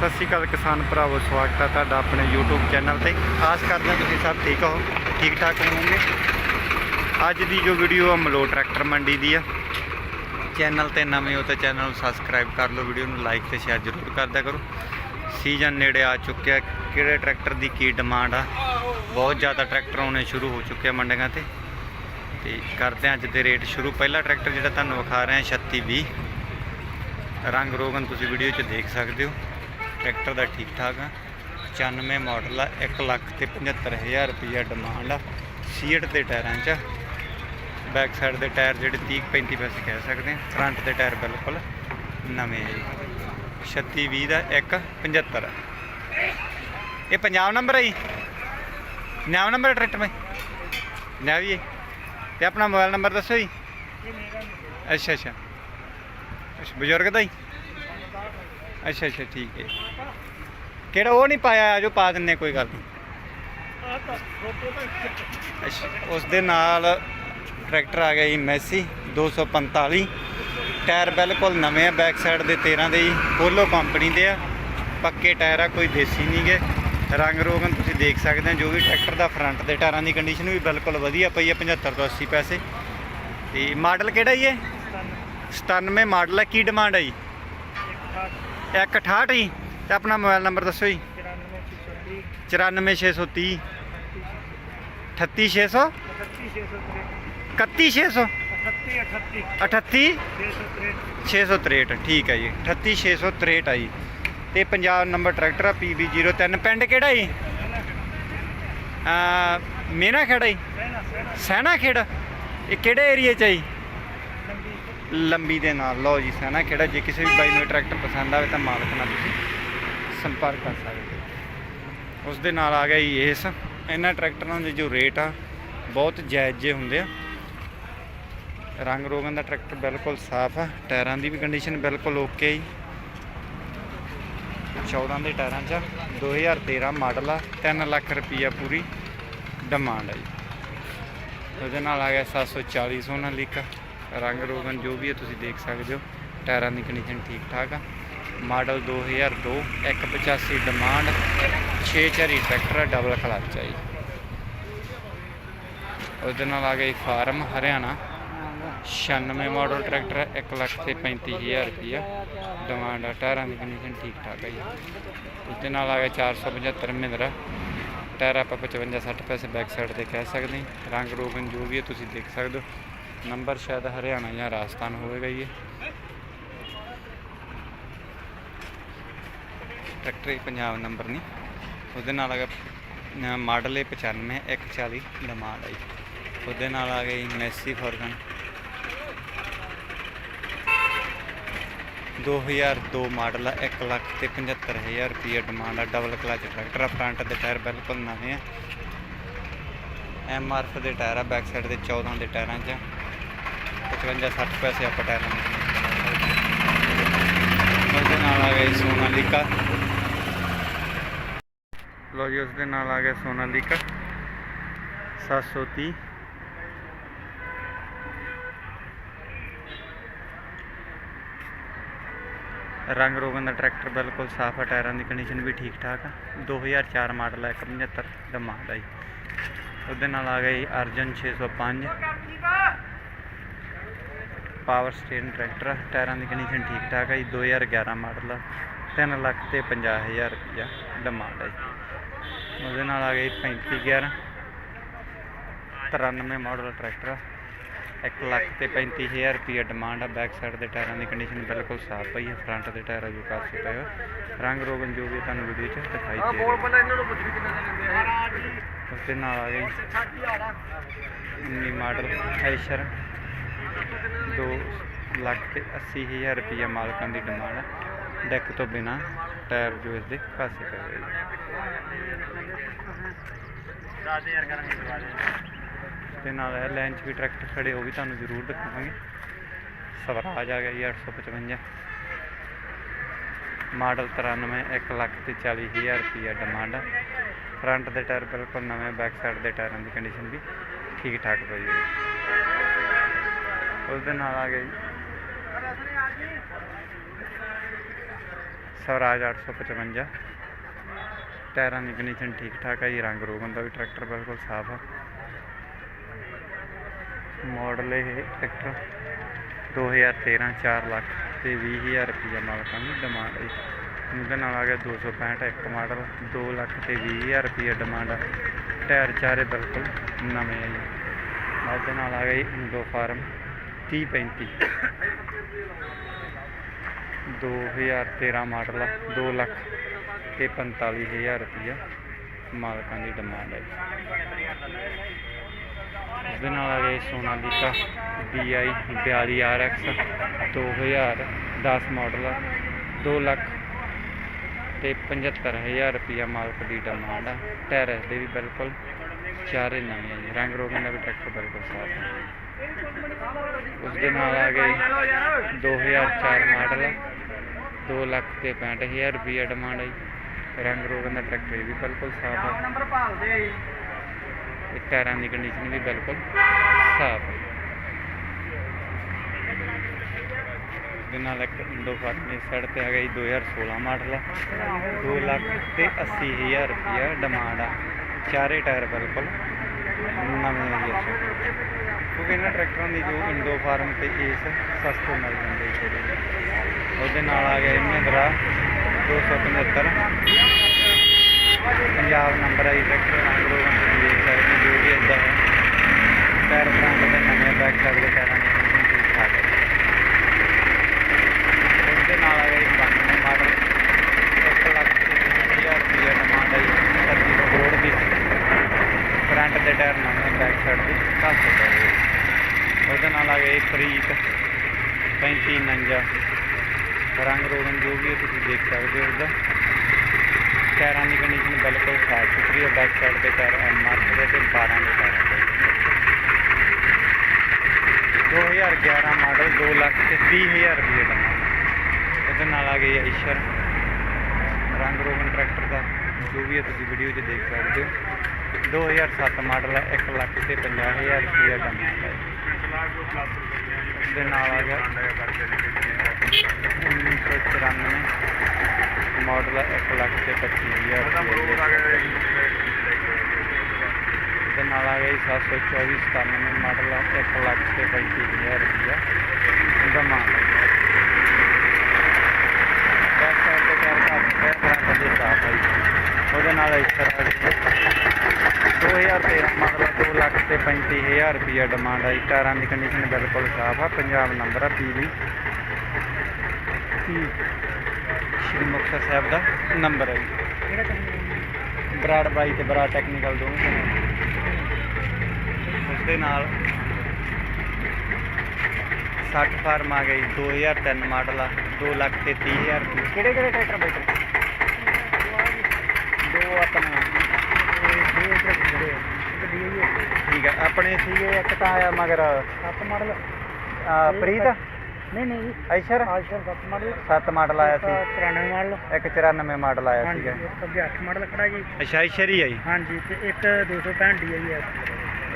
ਸਤਿ ਸ਼੍ਰੀ ਅਕਾਲ ਕਿਸਾਨ ਭਰਾਵੋ, ਸਵਾਗਤ ਹੈ ਤੁਹਾਡਾ ਆਪਣੇ YouTube ਚੈਨਲ ਤੇ। ਆਸ ਕਰਦੇ ਹਾਂ ਤੁਸੀਂ ਸਭ ਠੀਕ ਹੋ, ਠੀਕ ਠਾਕ ਹੋਵੋਗੇ। ਅੱਜ ਦੀ ਜੋ ਵੀਡੀਓ ਆ ਮਲੋ ਟਰੈਕਟਰ ਮੰਡੀ ਦੀ ਆ। ਚੈਨਲ ਤੇ ਨਵੇਂ ਹੋ ਤਾਂ ਚੈਨਲ ਨੂੰ ਸਬਸਕ੍ਰਾਈਬ ਕਰ ਲਓ ਵੀਡੀਓ ਨੂੰ ਲਾਈਕ ਤੇ ਸ਼ੇਅਰ ਜ਼ਰੂਰ ਕਰਦਿਆ ਕਰੋ। ਸੀਜ਼ਨ ਨੇੜੇ ਆ ਚੁੱਕਿਆ, ਕਿਹੜੇ ਟਰੈਕਟਰ ਦੀ ਕੀ ਡਿਮਾਂਡ ਆ। ਬਹੁਤ ਜ਼ਿਆਦਾ ਟਰੈਕਟਰ ਆਉਣੇ ਸ਼ੁਰੂ ਹੋ ਚੁੱਕੇ ਆ ਮੰਡੀਆਂ ਤੇ। ਤੇ ਕਰਦੇ ਹਾਂ ਅੱਜ ਦੇ ਰੇਟ ਸ਼ੁਰੂ। ਪਹਿਲਾ ਟਰੈਕਟਰ ਜਿਹੜਾ ਤੁਹਾਨੂੰ ਵਿਖਾ ਰਹੇ ਹਾਂ 3620 ਰੰਗ ਰੋਗਨ ਤੁਸੀਂ ਵੀਡੀਓ 'ਚ ਦੇਖ ਸਕਦੇ ਹੋ। ਟਰੈਕਟਰ ਦਾ ਠੀਕ ਠਾਕ ਆ। 95 ਮਾਡਲ ਆ 1 ਲੱਖ ਤੇ 75000 ਰੁਪਈਆ ਡਿਮਾਂਡ ਆ। ਸੀਟ ਦੇ ਟਾਇਰਾਂ 'ਚ ਬੈਕ ਸਾਈਡ ਦੇ ਟਾਇਰ ਜਿਹੜੇ 30 35 ਪੈਸੇ ਕਹਿ ਸਕਦੇ ਆ। ਫਰੰਟ ਦੇ ਟਾਇਰ ਬਿਲਕੁਲ ਨਵੇਂ ਆ ਜੀ। 36 20 ਦਾ 1 75 ਇਹ ਪੰਜਾਬ ਨੰਬਰ ਹੈ ਜੀ। ਪੰਜਾਬ ਨੰਬਰ ਟਰੈਕਟਰ ਮੈਂ ਨਾ ਵੀ ਹੈ ਤੇ ਆਪਣਾ ਮੋਬਾਈਲ ਨੰਬਰ ਦੱਸੋ ਜੀ। ਅੱਛਾ ਅੱਛਾ ਅੱਛਾ। ਬਜ਼ੁਰਗ ਦਾ ਜੀ। ਅੱਛਾ ਅੱਛਾ, ਠੀਕ ਹੈ। ਕਿਹੜਾ ਉਹ ਨਹੀਂ ਪਾਇਆ ਜੋ ਪਾ ਦਿੰਨੇ, ਕੋਈ ਗੱਲ ਨਹੀਂ। ਅੱਛਾ, ਉਸ ਦੇ ਨਾਲ ਟਰੈਕਟਰ ਆ ਗਿਆ ਜੀ ਮੈਸੀ 245 ਟਾਇਰ ਬਿਲਕੁਲ ਨਵੇਂ ਆ ਬੈਕ ਸਾਈਡ ਦੇ 13 ਦੇ ਜੀ, ਪੋਲੋ ਕੰਪਨੀ ਦੇ ਆ। ਪੱਕੇ ਟਾਇਰ ਆ, ਕੋਈ ਦੇਸੀ ਨਹੀਂ ਗਏ ਰੰਗ ਰੋਗਨ ਤੁਸੀਂ ਦੇਖ ਸਕਦੇ ਹੋ ਜੋ ਵੀ ਟਰੈਕਟਰ ਦਾ ਫਰੰਟ ਦੇ ਟਾਇਰਾਂ ਦੀ ਕੰਡੀਸ਼ਨ ਵੀ ਬਿਲਕੁਲ ਵਧੀਆ ਪਈ ਹੈ 75 ਤੋਂ 80 ਪੈਸੇ। ਤੇ ਮਾਡਲ ਕਿਹੜਾ ਜੀ ਇਹ? 97 ਮਾਡਲ ਹੈ ਕੀ ਡਿਮਾਂਡ ਹੈ ਜੀ? 168 ਜੀ, ਤੇ ਆਪਣਾ ਮੋਬਾਈਲ ਨੰਬਰ ਦੱਸੋ ਜੀ। 94630 38600 31600 38 663 ਠੀਕ ਹੈ ਜੀ 38663 ਆ ਜੀ। ਤੇ ਪੰਜਾਬ ਨੰਬਰ ਟਰੈਕਟਰ ਆ PB03 ਪਿੰਡ ਕਿਹੜਾ ਜੀ? ਆ ਮੇਨਾ ਖੇੜਾ ਜੀ? ਸੈਨਾ ਖੇੜਾ। ਇਹ ਕਿਹੜੇ ਏਰੀਆ ਚ ਆ ਜੀ? ਲੰਬੀ ਦੇ ਨਾਲ। ਲਓ ਜੀ ਸੈਨਾ ਖੇੜਾ ਜੇ ਕਿਸੇ ਵੀ ਬਾਈ ਨੂੰ ਟਰੈਕਟਰ ਪਸੰਦ ਆਵੇ ਤਾਂ ਮਾਲਕ ਨਾਲ ਤੁਸੀਂ ਸੰਪਰਕ ਕਰ ਸਕਦੇ ਹੋ। ਉਸ ਦੇ ਨਾਲ ਆ ਗਿਆ ਜੀ ਇਸ। ਇਹਨਾਂ ਟਰੈਕਟਰਾਂ ਦੇ ਜੋ ਰੇਟ ਆ ਬਹੁਤ ਜਾਇਜ਼ ਜੇ ਹੁੰਦੇ ਆ। ਰੰਗ ਰੋਗਨ ਦਾ ਟਰੈਕਟਰ ਬਿਲਕੁਲ ਸਾਫ਼ ਆ। ਟਾਇਰਾਂ ਦੀ ਵੀ ਕੰਡੀਸ਼ਨ ਬਿਲਕੁਲ ਓਕੇ ਜੀ। 14 ਦੇ ਟਾਇਰਾਂ 'ਚ ਆ, 2013 ਮਾਡਲ ਆ। 3 ਲੱਖ ਰੁਪਈਆ ਪੂਰੀ ਡਿਮਾਂਡ ਆ ਜੀ। ਉਹਦੇ ਨਾਲ ਆ ਗਿਆ 740 ਸੋਨਾ ਲੀਕਾ ਰੰਗ ਰੋਗਨ ਜੋ ਵੀ ਹੈ ਤੁਸੀਂ ਦੇਖ ਸਕਦੇ ਹੋ। ਟਾਇਰਾਂ ਦੀ ਕੰਡੀਸ਼ਨ ਠੀਕ ਠਾਕ ਆ। ਮਾਡਲ 2002 185 ਡਿਮਾਂਡ 6 ਚਾਰੀ ਟਰੈਕਟਰ ਆ ਡਬਲ ਕਲਚ ਆ ਜੀ। ਉਹਦੇ ਨਾਲ ਆ ਗਿਆ ਫਾਰਮ ਹਰਿਆਣਾ। 96 ਮਾਡਲ ਟਰੈਕਟਰ ਹੈ 1 ਲੱਖ ਤੇ 35000 ਰੁਪਈਆ। ਡਿਮਾਂਡ ਆ, ਟਾਇਰਾਂ ਦੀ ਕੰਡੀਸ਼ਨ ਠੀਕ ਠਾਕ ਹੈ ਜੀ। ਉਹਦੇ ਨਾਲ ਆ ਗਿਆ 475 ਮਹਿੰਦਰਾ ਟਾਇਰ ਆਪਾਂ 55 60 ਪੈਸੇ ਬੈਕ ਸਾਈਡ ਤੇ ਕਹਿ ਸਕਦੇ ਰੰਗ ਰੋਗਨ ਜੋ ਵੀ ਹੈ ਤੁਸੀਂ ਦੇਖ ਸਕਦੇ ਹੋ। ਨੰਬਰ ਸ਼ਾਇਦ ਹਰਿਆਣਾ ਜਾਂ ਰਾਜਸਥਾਨ ਹੋਵੇਗਾ ਜੀ ਇਹ। ਟਰੈਕਟਰ ਪੰਜਾਬ ਨੰਬਰ ਨਹੀਂ। ਉਹਦੇ ਨਾਲ ਆ ਗਿਆ ਮਾਡਲ ਇਹ 95 140 ਡਿਮਾਂਡ ਹੈ ਜੀ। ਉਹਦੇ ਨਾਲ ਆ ਗਈ ਮੈਸੀ ਫੋਰਗਨ। 2002 ਮਾਡਲ ਆ 1 ਲੱਖ ਤੇ 75000 ਰੁਪਏ ਡਿਮਾਂਡ ਆ। ਡਬਲ ਕਲਚ ਟਰੈਕਟਰ ਆ ਫਰੰਟ ਦੇ ਟਾਇਰ ਬਿਲਕੁਲ ਨਵੇਂ ਆ। ਐਮ ਆਰ ਦੇ ਟਾਇਰ ਆ ਬੈਕ ਸਾਈਡ ਦੇ 14 ਦੇ ਟਾਇਰਾਂ 'ਚ 55 60 ਪੈਸੇ ਆਪਾਂ ਟਾਇਰਾਂ ਦੇ ਉਹਦੇ ਨਾਲ ਆ ਗਈ ਸੋਨਾਲੀਕਾ। ਲੋ ਜੀ ਉਸ ਦੇ ਨਾਲ ਆ ਗਿਆ ਸੋਨਾਲੀਕਾ। 730 ਰੰਗ ਰੋਗਨ ਦਾ ਟਰੈਕਟਰ ਬਿਲਕੁਲ ਸਾਫ਼ ਆ, ਟਾਇਰਾਂ ਦੀ ਕੰਡੀਸ਼ਨ ਵੀ ਠੀਕ ਠਾਕ ਆ। 2004 ਮਾਡਲ ਹੈ 175 ਡਿਮਾਂਡ ਆ ਜੀ। ਉਹਦੇ ਨਾਲ ਆ ਗਿਆ ਜੀ ਅਰਜਨ 605 ਪਾਵਰ ਸਟੇਨ ਟਰੈਕਟਰ ਆ, ਟਾਇਰਾਂ ਦੀ ਕੰਡੀਸ਼ਨ ਠੀਕ ਠਾਕ ਹੈ ਜੀ 2011 ਮਾਡਲ ਆ 3 ਲੱਖ ਤੇ 50000 ਰੁਪਇਆ ਡਿਮਾਂਡ ਹੈ ਜੀ। ਉਹਦੇ ਨਾਲ ਆ ਗਈ ਜੀ 3511 93 ਮਾਡਲ ਟਰੈਕਟਰ ਆ 1 ਲੱਖ ਤੇ 35000 ਰੁਪਏ ਡਿਮਾਂਡ ਆ ਬੈਕ ਸਾਈਡ ਦੇ ਟਾਇਰਾਂ ਦੀ ਕੰਡੀਸ਼ਨ ਬਿਲਕੁਲ ਸਾਫ਼ ਪਈ ਹੈ ਫਰੰਟ ਦੇ ਟਾਇਰ ਜੋ ਕਾਫੀ ਪਏ ਹੋਏ ਰੰਗ ਰੋਗਨ ਜੋ ਵੀ ਤੁਹਾਨੂੰ ਵੀਡੀਓ 'ਚ ਦਿਖਾਈ ਦੇ ਰਿਹਾ ਪਹਿਲਾਂ ਇਹਨਾਂ ਨੂੰ ਪੁੱਛ ਵੀ ਕਿੰਨੇ ਲੈਂਦੇ ਆ। ਉਸ ਦੇ ਨਾਲ ਆ ਗਈ 19 ਮਾਡਲ ਐਸ਼ਰ ਦੋ ਲੱਖ ਤੇ 80000 ਰੁਪਈਆ ਮਾਲਕਾਂ ਦੀ ਡਿਮਾਂਡ ਹੈ। ਡੈਕ ਤੋਂ ਬਿਨਾ ਟਾਇਰ ਜੋ ਇਸ ਦੇ ਕਾਸੇ ਪਏ ਹੋਏ ਜੀ। 10000 ਕਰਾਂਗੇ ਦਵਾ ਦੇ ਤੇ ਨਾਲ ਹੈ ਲਾਈਨ 'ਚ ਵੀ ਟਰੈਕਟਰ ਖੜੇ, ਉਹ ਵੀ ਤੁਹਾਨੂੰ ਜ਼ਰੂਰ ਦਿਖਾਵਾਂਗੇ। ਸਵਰਾਜ ਆ ਗਿਆ ਜੀ 855 ਮਾਡਲ 93 1 ਲੱਖ ਤੇ 40000 ਰੁਪਈਆ ਡਿਮਾਂਡ ਆ ਫਰੰਟ ਦੇ ਟਾਇਰ ਬਿਲਕੁਲ ਨਵੇਂ, ਬੈਕ ਸਾਈਡ ਦੇ ਟਾਇਰਾਂ ਦੀ ਕੰਡੀਸ਼ਨ ਵੀ ਠੀਕ ਠਾਕ ਪਈ ਹੋਈ ਉਸ ਦੇ ਨਾਲ ਆ ਗਿਆ ਜੀ। ਸਵਰਾਜ 855 ਟਾਇਰਾਂ ਦੀ ਕੰਡੀਸ਼ਨ ਠੀਕ ਠਾਕ ਹੈ ਜੀ, ਰੰਗ ਰੋਗਨ ਦਾ ਵੀ ਟਰੈਕਟਰ ਬਿਲਕੁਲ ਸਾਫ਼ ਆ। ਮਾਡਲ ਇਹ ਟਰੈਕਟਰ 2013 4 ਲੱਖ ਤੇ 20000 ਰੁਪਈਆ ਮਾਲਕਾਂ ਦੀ ਡਿਮਾਂਡ ਹੈ ਉਹਦੇ ਨਾਲ ਆ ਗਿਆ 265 ਇੱਕ ਮਾਡਲ 2 ਲੱਖ ਤੇ 20000 ਰੁਪਈਆ ਡਿਮਾਂਡ ਆ। ਟਾਇਰ ਚਾਰੇ ਬਿਲਕੁਲ ਨਵੇਂ ਆ ਜੀ। ਨਾਲ ਦੇ ਨਾਲ ਆ ਗਿਆ ਜੀ ਇੰਡੋ ਫਾਰਮ 30 35 2013 ਮਾਡਲ ਆ 2 ਲੱਖ ਤੇ 45000 ਰੁਪਈਆ ਮਾਲਕਾਂ ਦੀ ਡਿਮਾਂਡ ਹੈ ਇਸ ਦੇ ਨਾਲ ਆ ਗਿਆ ਸੋਨਾਲੀਕਾ DI 42 RX 2010 ਮਾਡਲ ਆ 2 ਲੱਖ ਤੇ 75000 ਰੁਪਈਆ ਮਾਲਕ ਦੀ ਡਿਮਾਂਡ ਆ ਟਾਇਰ ਦੇ ਵੀ ਬਿਲਕੁਲ ਚਾਰੇ ਨਵੇਂ ਰੰਗ ਰੋਗਨ ਦਾ ਵੀ ਟਰੈਕਟਰ ਬਿਲਕੁਲ ਸਾਫ਼ ਹੈ। ਉਸ ਦੇ ਨਾਲ ਆ ਗਈ 2004 ਮਾਡਲ ਆ 2 ਲੱਖ ਤੇ 65000 ਰੁਪਈਆ ਡਿਮਾਂਡ ਹੈ ਜੀ। ਰੰਗ ਰੋਗਨ ਦਾ ਟਰੈਕਟਰ ਵੀ ਬਿਲਕੁਲ ਸਾਫ਼ ਹੈ ਨੰਬਰ ਭਾਲਦੇ ਆ। ਜੀ ਤੇ ਟਾਇਰਾਂ ਦੀ ਕੰਡੀਸ਼ਨ ਵੀ ਬਿਲਕੁਲ ਸਾਫ਼ ਹੈ ਦੇ ਨਾਲ ਇੱਕ ਇੰਡੋ ਫਾਰਮੀ ਸਾਈਡ ਤੇ ਆ ਗਈ 2016 ਮਾਡਲ। ਆ 2 ਲੱਖ ਤੇ 80000 ਰੁਪਇਆ ਡਿਮਾਂਡ ਆ। ਚਾਰੇ ਟਾਇਰ ਬਿਲਕੁਲ ਨਵੇਂ ਆ ਜੀ ਕਿਉਂਕਿ ਇਹਨਾਂ ਟਰੈਕਟਰਾਂ ਦੀ ਜੋ ਇੰਡੋ ਫਾਰਮ ਤੇ ਏਸ ਸਸਤੇ ਮਿਲ ਜਾਂਦੇ ਜੀ ਉਹਦੇ ਨਾਲ ਆ ਗਿਆ ਇਹ ਮਹਿੰਦਰਾ 275 ਪੰਜਾਬ ਨੰਬਰ ਹੈ ਟਰੈਕਟਰ। ਰੰਗ ਰੋਗਨ ਦੇਖ ਸਕਦੇ ਜੋ ਵੀ ਇਦਾਂ ਹੈ। ਟਾਇਰ ਫਰੰਟ ਦੇ ਨਵੇਂ ਬੈਕ ਸਾਈਡ ਦੇ ਟਾਇਰਾਂ ਦੀ ਕੰਡੀਸ਼ਨ ਠੀਕ ਠਾਕ ਹੈ ਉਹਦੇ ਨਾਲ ਆ ਗਿਆ ਜੀ 92 ਮਾਡਲ 1 ਲੱਖ ਤੇ 20000 ਰੁਪਏ ਡਿਮਾਂਡ ਹੈ ਜੀ ਸੱਜੀ ਰੋਡ ਦੀ ਫਰੰਟ ਦੇ ਟਾਇਰ ਨਵੇਂ ਬੈਕ ਸਾਈਡ ਦੇ ਘੱਟ ਪਏ ਉਹਦੇ ਨਾਲ ਆ ਗਿਆ ਜੀ ਫਰੀਕ 3549 ਰੰਗ ਰੋਗਨ ਜੋ ਵੀ ਹੈ ਤੁਸੀਂ ਦੇਖ ਸਕਦੇ ਹੋ ਉਹਦਾ ਟਾਇਰਾਂ ਦੀ ਕੰਡੀਸ਼ਨ ਬਿਲਕੁਲ ਸਾਫ਼ ਸੁਥਰੀ ਹੈ। ਬੈਕ ਸਾਈਡ ਦੇ ਟਾਇਰ ਐਮ ਆਰ ਦੇ ਤੇ 12 ਦੇ ਟਾਇਰ 2011 ਮਾਡਲ 2 ਲੱਖ ਤੇ 30000 ਰੁਪਏ ਦਾ। ਉਹਦੇ ਨਾਲ ਆ ਗਈ ਆਈਸ਼ਰ ਰੰਗ ਰੋਗਨ ਟਰੈਕਟਰ ਦਾ ਜੋ ਵੀ ਹੈ ਤੁਸੀਂ ਵੀਡੀਓ 'ਚ ਦੇਖ ਸਕਦੇ ਹੋ। 2007 ਮਾਡਲ ਹੈ 1 ਲੱਖ ਤੇ 50000 ਰੁਪਏ ਦਾ। ਹੈ ਉਹਦੇ ਨਾਲ ਆ ਗਿਆ। 1994 ਮਾਡਲ ਹੈ 1 ਲੱਖ ਤੇ 25000 ਰੁਪਏ ਉਹਦੇ ਨਾਲ ਆ ਗਿਆ ਜੀ 724 97 ਮਾਡਲ ਹੈ 1 ਲੱਖ ਤੇ 35000 ਰੁਪਇਆ ਡਿਮਾਂਡ ਬੈਕ ਸਾਈਡ ਤੇ ਟਾਇਰ ਘੱਟ ਦੇ ਸਾਫ਼ ਹੈ ਜੀ। ਉਹਦੇ ਨਾਲ ਇਸ ਤਰ੍ਹਾਂ 2013 ਮਾਡਲ ਹੈ 2 ਲੱਖ ਤੇ 35000 ਰੁਪਇਆ ਡਿਮਾਂਡ ਹੈ ਜੀ। ਟਾਇਰਾਂ ਦੀ ਕੰਡੀਸ਼ਨ ਬਿਲਕੁਲ ਸਾਫ਼ ਆ ਪੰਜਾਬ ਨੰਬਰ ਆ ਪੀਵੀ ਸ਼੍ਰੀ ਮੁਕਤਸਰ ਸਾਹਿਬ ਦਾ ਨੰਬਰ ਹੈ ਬਰਾੜ ਬਾਈ ਤੇ ਬਰਾੜ ਟੈਕਨੀਕਲ ਦੋਵੇਂ ਉਸ ਦੇ ਨਾਲ 60 ਫਾਰਮ ਆ ਗਈ 2003 ਮਾਡਲ ਆ 2 ਲੱਖ ਤੇ 30000 ਰੁਪਏ ਕਿਹੜੇ ਕਿਹੜੇ ਟਰੈਕਟਰ ਬੈਠੇ ਦੋ ਆਪਣੇ ਦੋ ਟਰੈਕਟਰ ਜਿਹੜੇ ਇੱਕ ਡੀਆਈ ਠੀਕ ਹੈ ਆਪਣੇ ਸੀਗੇ ਇੱਕ ਤਾਂ ਆਇਆ ਮਗਰ 7 ਮਾਡਲ। ਆ, ਪ੍ਰੀਤ? ਨਹੀਂ ਨਹੀਂ। ਜੀ ਐਸ਼ਰ ਆਸ਼ਰ 7 ਮਾਡਲ। 7 ਮਾਡਲ ਆਇਆ ਸੀ। 93 ਮਾਡਲ। ਇੱਕ 94 ਮਾਡਲ ਆਇਆ ਹਾਂਜੀ ਸੀਗਾ। ਇੱਕ ਅੱਗੇ 8 ਮਾਡਲ ਖੜਾ ਜੀ ਅੱਛਾ ਐਸ਼ਰ ਹੀ ਆ ਜੀ। ਹਾਂਜੀ ਤੇ ਇੱਕ 265 ਡੀਆਈ ਹੈ।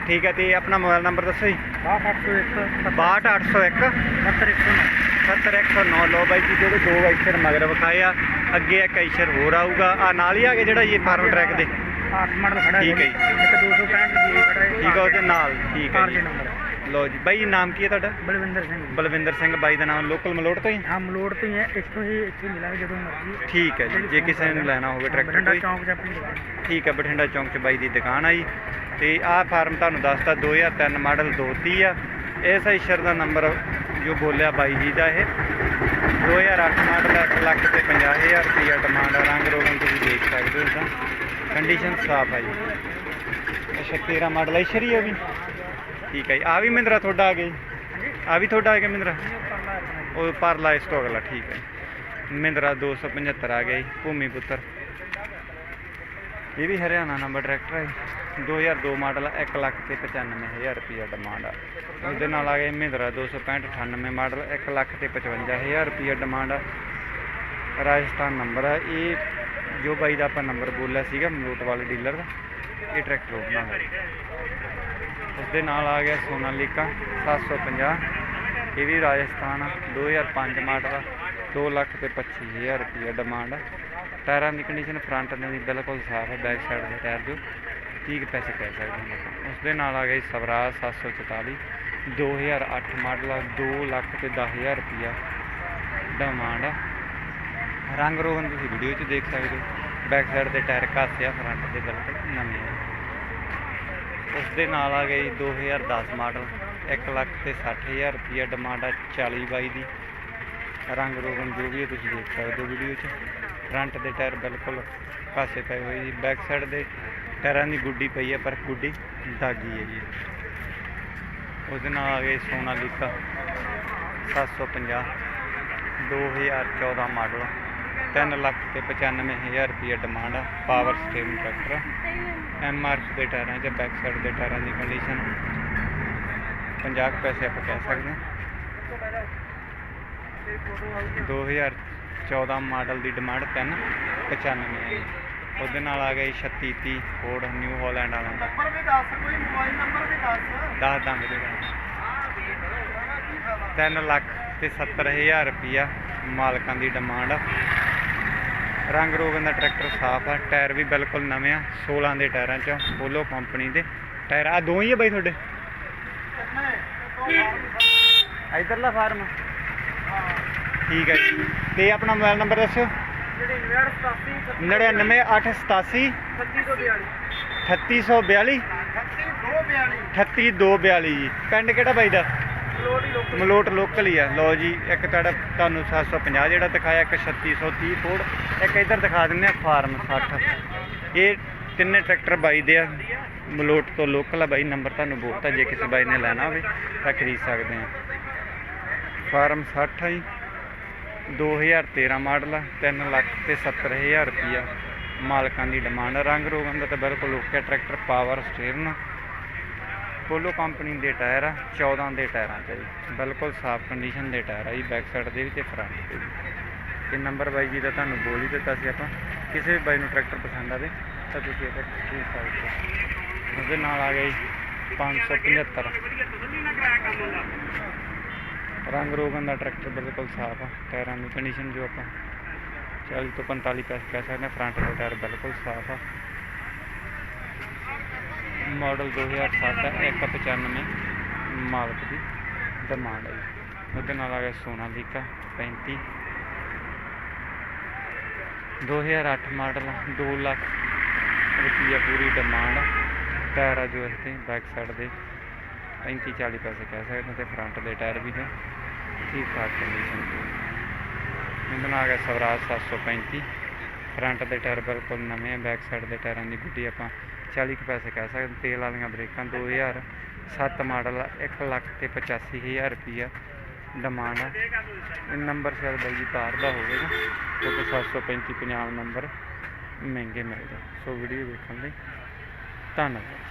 ਠੀਕ ਹੈ ਤੇ ਆਪਣਾ ਮੋਬਾਈਲ ਨੰਬਰ ਦੱਸੋ ਜੀ। 62801 62801 70109 70109 ਲੋ ਬਾਈ ਜੀ ਜਿਹੜੇ ਦੋ ਐਸ਼ਰ ਮਗਰ ਵਿਖਾਏ ਆ ਅੱਗੇ ਇੱਕ ਐਸ਼ਰ ਹੋਰ ਆਊਗਾ। ਆ ਨਾਲ ਹੀ ਆ ਗਿਆ ਜਿਹੜਾ ਇਹ ਫਾਰਮ ਟਰੈਕ ਦੇ। 8 ਮਾਡਲ ਖੜਾ ਠੀਕ ਹੈ ਜੀ। ਇੱਕ 265 ਡੀਆਈ ਖੜਾ ਹੈ। ਠੀਕ ਆ ਉਹਦੇ ਨਾਲ ਠੀਕ ਹੈ ਦੇ ਜੀ ਨੰਬਰ ਲੋ ਜੀ ਬਾਈ ਨਾਮ ਕੀ ਹੈ ਤੁਹਾਡਾ? ਬਲਵਿੰਦਰ ਸਿੰਘ ਜੀ। ਬਲਵਿੰਦਰ ਸਿੰਘ ਬਾਈ ਦਾ ਨਾਮ ਲੋਕਲ ਮਲੋੜ ਤੋਂ ਹੀ? ਹਾਂ ਮਲੋੜ ਤੋਂ ਹੀ ਹੈ। ਇੱਥੋਂ ਹੀ ਇੱਥੇ ਮਿਲਾਂਗੇ ਜਦੋਂ ਮਰਜ਼ੀ। ਠੀਕ ਹੈ ਜੀ ਜੇ ਕਿਸੇ ਨੇ ਲੈਣਾ ਹੋਵੇ ਟਰੈਕਟਰ ਬਠਿੰਡਾ ਕੋਈ ਚੌਂਕ 'ਚ ਆਪਣੀ ਦੁਕਾਨ ਠੀਕ ਹੈ ਬਠਿੰਡਾ ਚੌਂਕ 'ਚ ਬਾਈ ਦੀ ਦੁਕਾਨ ਆ ਜੀ। ਤੇ ਆਹ ਫਾਰਮ ਤੁਹਾਨੂੰ ਦੱਸਤਾ 2003 ਮਾਡਲ 230 ਆ। ਇਸ ਐਸ਼ਰ ਦਾ ਨੰਬਰ ਜੋ ਬੋਲਿਆ ਬਾਈ ਜੀ ਦਾ ਇਹ। 2008 ਮਾਡਲ 1 ਲੱਖ ਤੇ 50000 ਰੁਪਇਆ ਡਿਮਾਂਡ ਆ। ਰੰਗ ਰੋਗਨ ਤੁਸੀਂ ਦੇਖ ਸਕਦੇ ਹੋ ਤਾਂ ਕੰਡੀਸ਼ਨ ਸਾਫ਼ ਆ ਜੀ। ਅੱਛਾ 13 ਮਾਡਲ ਐਸ਼ਰ ਸ਼ਰੀ ਆ ਵੀ? ਠੀਕ ਹੈ ਜੀ। ਆ ਵੀ ਮਹਿੰਦਰਾ ਤੁਹਾਡਾ ਆ ਗਿਆ ਜੀ? ਆ ਵੀ ਤੁਹਾਡਾ ਆ ਗਿਆ ਮਹਿੰਦਰਾ? ਉਹ ਪਰਲਾ ਇਸ ਤੋਂ ਅਗਲਾ, ਠੀਕ ਹੈ ਮਹਿੰਦਰਾ 275 ਆ ਗਿਆ ਜੀ, ਭੂਮੀ ਪੁੱਤਰ। ਇਹ ਵੀ ਹਰਿਆਣਾ ਨੰਬਰ ਟਰੈਕਟਰ ਹੈ 2002 ਮਾਡਲ 1 ਲੱਖ ਤੇ 95000 ਰੁਪਇਆ ਡਿਮਾਂਡ ਆ। ਉਹਦੇ ਨਾਲ ਆ ਗਿਆ ਮਹਿੰਦਰਾ 265 98 ਮਾਡਲ 1 ਲੱਖ ਤੇ 55000 ਰੁਪਇਆ ਡਿਮਾਂਡ ਆ। ਰਾਜਸਥਾਨ ਨੰਬਰ ਆ, ਇਹ ਜੋ ਬਾਈ ਦਾ ਆਪਾਂ ਨੰਬਰ ਬੋਲਿਆ ਸੀਗਾ, ਮਲੋਟ ਵਾਲੇ ਡੀਲਰ ਦਾ, ਇਹ ਟਰੈਕਟਰ ਉਹ ਬਣਾ ਉਸ ਦੇ ਨਾਲ ਆ ਗਿਆ ਸੋਨਾਲੀਕਾ 750 ਇਹ ਵੀ ਰਾਜਸਥਾਨ ਆ 2005 ਮਾਡਲ ਆ 2 ਲੱਖ ਤੇ 25000 ਰੁਪਏ ਡਿਮਾਂਡ ਆ। ਟਾਇਰਾਂ ਦੀ ਕੰਡੀਸ਼ਨ ਫਰੰਟ ਦੀ ਬਿਲਕੁਲ ਸਾਫ਼ ਹੈ ਬੈਕ ਸਾਈਡ ਦੇ ਟਾਇਰ ਜੋ 30 ਕੁ ਪੈਸੇ ਕਹਿ ਸਕਦੇ ਹਾਂ ਉਸ ਦੇ ਨਾਲ ਆ ਗਈ ਸਵਰਾਜ 744 2008 ਮਾਡਲ ਆ 2 ਲੱਖ ਤੇ 10000 ਰੁਪਿਆ ਡਿਮਾਂਡ ਆ। ਰੰਗ ਰੋਗਨ ਤੁਸੀਂ ਵੀਡੀਓ 'ਚ ਦੇਖ ਸਕਦੇ ਹੋ। ਬੈਕ ਸਾਈਡ ਦੇ ਟਾਇਰ ਘਾਸਿਆ ਫਰੰਟ ਦੇ ਬਿਲਕੁਲ ਨਵੇਂ। ਆ ਉਸ ਦੇ ਨਾਲ ਆ ਗਈ 2010 ਮਾਡਲ 1 ਲੱਖ ਤੇ 60000 ਰੁਪਿਆ ਡਿਮਾਂਡ ਆ 40 ਬਾਈ ਦੀ। ਰੰਗ ਰੋਗਨ ਜੋ ਵੀ ਹੈ ਤੁਸੀਂ ਦੇਖ ਸਕਦੇ ਹੋ ਵੀਡੀਓ 'ਚ। ਫਰੰਟ ਦੇ ਟਾਇਰ ਬਿਲਕੁਲ ਘਾਸੇ ਪਏ ਹੋਏ ਜੀ। ਬੈਕ ਸਾਈਡ ਦੇ ਟਾਇਰਾਂ ਦੀ ਗੁੱਡੀ ਪਈ ਹੈ ਪਰ ਗੁੱਡੀ ਦਾਗੀ ਹੈ ਜੀ। ਉਹਦੇ ਨਾਲ ਆ ਗਏ ਸੋਨਾਲੀਕਾ। 750 2014 ਮਾਡਲ 3 ਲੱਖ ਤੇ 95000 ਰੁਪਏ ਡਿਮਾਂਡ ਆ power steering tractor M R ਦੇ ਟਾਇਰਾਂ 'ਚ ਬੈਕ ਸਾਈਡ ਦੇ ਟਾਇਰਾਂ ਦੀ ਕੰਡੀਸ਼ਨ 50 ਕੁ ਪੈਸੇ ਆਪਾਂ ਕਹਿ ਸਕਦੇ ਹਾਂ। 2014 ਮਾਡਲ ਦੀ ਡਿਮਾਂਡ 395 ਹੈ ਜੀ। ਉਹਦੇ ਨਾਲ ਆ ਗਈ 3630 ਫੋਰਡ ਨਿਊ ਹਾਲੈਂਡ ਵਾਲਾ। ਨੰਬਰ ਵੀ ਦੱਸ ਕੋਈ ਮੋਬਾਈਲ ਨੰਬਰ ਵੀ ਦੱਸ। ਦੱਸ ਦਾਂਗੇ ਜੀ। ਤਿੰਨ ਲੱਖ ਤੇ 70000 ਰੁਪਿਆ ਮਾਲਕਾਂ ਦੀ ਡਿਮਾਂਡ ਰੰਗ ਰੋਗਨ ਦਾ ਟਰੈਕਟਰ ਸਾਫ਼ ਆ, ਟਾਇਰ ਵੀ ਬਿਲਕੁਲ ਨਵੇਂ ਆ 16 ਦੇ ਟਾਇਰਾਂ 'ਚ ਪੋਲੋ ਕੰਪਨੀ ਦੇ ਟਾਇਰ। ਆ ਦੋ ਹੀ ਆ ਬਾਈ ਤੁਹਾਡੇ? ਇਧਰਲਾ ਫਾਰਮ। ਠੀਕ ਹੈ ਜੀ। ਤੇ ਆਪਣਾ ਮੋਬਾਈਲ ਨੰਬਰ ਦੱਸਿਓ? ਜਿਹੜੀ 987 99887 3642 3842 3242 38242 ਜੀ ਪਿੰਡ ਕਿਹੜਾ ਬਾਈ ਦਾ? ਮਲੋਟ ਲੋਕਲ ਹੀ ਆ। ਲਓ ਜੀ, ਇੱਕ ਤੁਹਾਡਾ ਤੁਹਾਨੂੰ 750 ਜਿਹੜਾ ਦਿਖਾਇਆ, ਇੱਕ 3630 ਫੋਰਡ ਇੱਕ ਇੱਧਰ ਦਿਖਾ ਦਿੰਦੇ ਆ ਫਾਰਮ 60 ਇਹ ਤਿੰਨੇ ਟਰੈਕਟਰ ਬਾਈ ਦੇ ਆ। ਮਲੋਟ ਤੋਂ ਲੋਕਲ ਆ ਬਾਈ, ਨੰਬਰ ਤੁਹਾਨੂੰ ਬੋਲਤਾ ਜੇ ਕਿਸੇ ਬਾਈ ਨੇ ਲੈਣਾ ਹੋਵੇ ਤਾਂ ਖਰੀਦ ਸਕਦੇ ਆ। ਫਾਰਮ 60 ਆ ਜੀ 2013 ਮਾਡਲ ਆ 3 ਲੱਖ ਤੇ 70000 ਰੁਪਿਆ ਮਾਲਕਾਂ ਦੀ ਡਿਮਾਂਡ ਰੰਗ ਰੋਗਨ ਦਾ ਤਾਂ ਬਿਲਕੁਲ okay tractor power steering Polo company ਦੇ ਟਾਇਰ ਆ 14 ਦੇ ਟਾਇਰਾਂ 'ਚ ਜੀ। ਬਿਲਕੁਲ ਸਾਫ਼ ਕੰਡੀਸ਼ਨ ਦੇ ਟਾਇਰ ਆ ਜੀ ਬੈਕ ਸਾਈਡ ਦੇ ਵੀ ਤੇ ਫਰੰਟ ਦੇ ਵੀ। ਇਹ ਨੰਬਰ ਬਾਈ ਜੀ ਦਾ ਤੁਹਾਨੂੰ ਬੋਲ ਹੀ ਦਿੱਤਾ ਸੀ ਆਪਾਂ। ਕਿਸੇ ਵੀ ਬਾਈ ਨੂੰ ਟਰੈਕਟਰ ਪਸੰਦ ਆਵੇ, ਤਾਂ ਤੁਸੀਂ ਇਹ ਖਰੀਦ ਸਕਦੇ ਉਹਦੇ ਨਾਲ ਆ ਗਿਆ ਜੀ 575 ਰੰਗ ਰੋਗਨ ਦਾ ਟਰੈਕਟਰ ਬਿਲਕੁਲ ਸਾਫ਼ ਆ, ਟਾਇਰਾਂ ਦੀ ਕੰਡੀਸ਼ਨ ਜੋ ਆਪਾਂ 40 ਤੋਂ 45 ਪੈਸੇ ਕਹਿ ਸਕਦੇ ਹਾਂ ਫਰੰਟ ਦੇ ਟਾਇਰ ਬਿਲਕੁਲ ਸਾਫ਼ ਆ। ਮਾਡਲ 2007 ਹੈ 195 ਮਾਲਕ ਦੀ ਡਿਮਾਂਡ ਹੈ ਜੀ। ਉਹਦੇ ਨਾਲ ਆ ਗਿਆ ਸੋਨਾ ਸੋਨਾਲੀਕਾ 35 2008 ਮਾਡਲ 2 ਲੱਖ ਰੁਪਈਆ ਪੂਰੀ ਡਿਮਾਂਡ ਟਾਇਰ ਆ ਜੋ ਇਸ ਤੇ ਬੈਕ ਸਾਈਡ ਦੇ 35 40 ਪੈਸੇ ਕਹਿ ਸਕਦੇ ਹਾਂ ਤੇ ਫਰੰਟ ਦੇ ਟਾਇਰ ਵੀ ਨੇ। ਠੀਕ ਠਾਕ ਕੰਡੀਸ਼ਨ ਦੇ। ਇਹਦੇ ਨਾਲ ਆ ਗਿਆ ਸਵਰਾਜ 735 ਫਰੰਟ ਦੇ ਟਾਇਰ ਬਿਲਕੁਲ ਨਵੇਂ ਆ ਬੈਕ ਸਾਈਡ ਦੇ ਟਾਇਰਾਂ ਦੀ ਗੁੱਡੀ ਆਪਾਂ 40 ਕੁ ਪੈਸੇ ਕਹਿ ਸਕਦੇ, ਤੇਲ ਵਾਲੀਆਂ ਬ੍ਰੇਕਾਂ 2007 ਮਾਡਲ 1 ਲੱਖ ਤੇ 85000 ਰੁਪਈਆ ਡਿਮਾਂਡ ਆ। ਇਹ ਨੰਬਰ ਸ਼ਾਇਦ ਬਾਈ ਜੀ ਬਾਹਰ ਦਾ ਹੋਵੇਗਾ ਕਿਉਂਕਿ 735 ਪੰਜਾਬ ਨੰਬਰ ਮਹਿੰਗੇ ਮਿਲਦੇ ਸੋ ਵੀਡੀਓ ਵੇਖਣ ਲਈ ਧੰਨਵਾਦ।